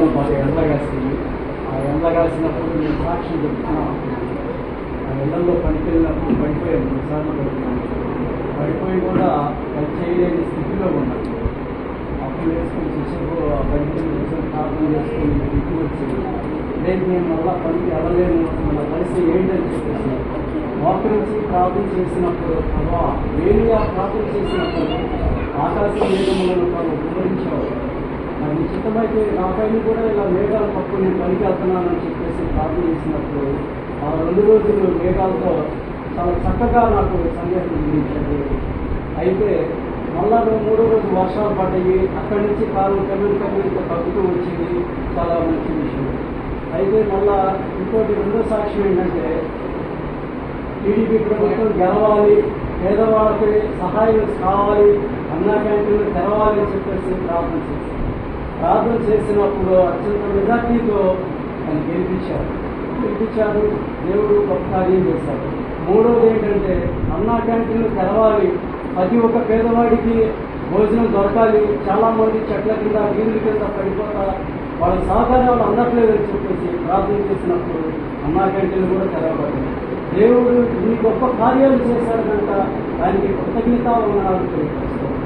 ఎంతో బాగా ఎండగాసింది ఆ రాసినప్పుడు నేను సాక్ష్యం చెప్తున్నాను ఆ ఎండల్లో పనికెళ్ళినప్పుడు పడిపోయాను కొన్నిసార్లు పడుతున్నాను పడిపోయి కూడా అది చేయలేని స్థితిలో ఉన్నాను అప్పుడు వేసుకొని శిశువు ఆ పనికి నిజం ప్రార్థన చేసుకుని ఇంటికి వచ్చింది రేపు నేను మళ్ళా పనికి వెళ్ళలేను మన పరిస్థితి ఏంటని చెప్పేసి మోకరించి ప్రార్థన చేసినప్పుడు అవ్వా వేరుగా ప్రార్థన చేసినప్పుడు ఆకాశ మేఘములను తాను వివరించావు. మరి నాపైన నా పైన కూడా ఇలా మేఘాలు పప్పు పనిచేస్తున్నానని చెప్పేసి ప్రార్థన చేసినప్పుడు ఆ రెండు రోజులు మేఘాలతో చాలా చక్కగా నాకు సందేహం అందించాడు. అయితే మళ్ళా మూడో రోజు వర్షాలు పడ్డాయి. అక్కడి నుంచి కాలం కమ్యూని కమిలితో తగ్గుతూ వచ్చింది. చాలా మంచి విషయం. అయితే మళ్ళా ఇంకోటి రెండో సాక్ష్యం ఏంటంటే టీడీపీ ప్రభుత్వం గెలవాలి పేదవాళ్ళకి సహాయం కావాలి అన్నా క్యాంటీన్లు తెరవాలి అని చెప్పేసి ప్రార్థన చేశారు. ప్రార్థన చేసినప్పుడు అత్యంత మెజార్టీతో ఆయన గెలిపించారు గెలిపించారు దేవుడు గొప్ప కార్యం చేశారు మూడోది ఏంటంటే అన్నా క్యాంటీన్లు తెరవాలి. ప్రతి ఒక్క పేదవాడికి భోజనం దొరకాలి. చాలామంది చెట్ల కింద నీళ్ళ కింద పడిపోతా వాళ్ళ సహకారాలు అందట్లేదని చెప్పేసి ప్రార్థన చేసినప్పుడు అన్నా క్యాంటీన్లు కూడా తెరవబడింది దేవుడు ఇన్ని గొప్ప కార్యాలు చేశాడు కనుక దానికి కృతజ్ఞత ఉన్నాడు తెలియపరుస్తాడు.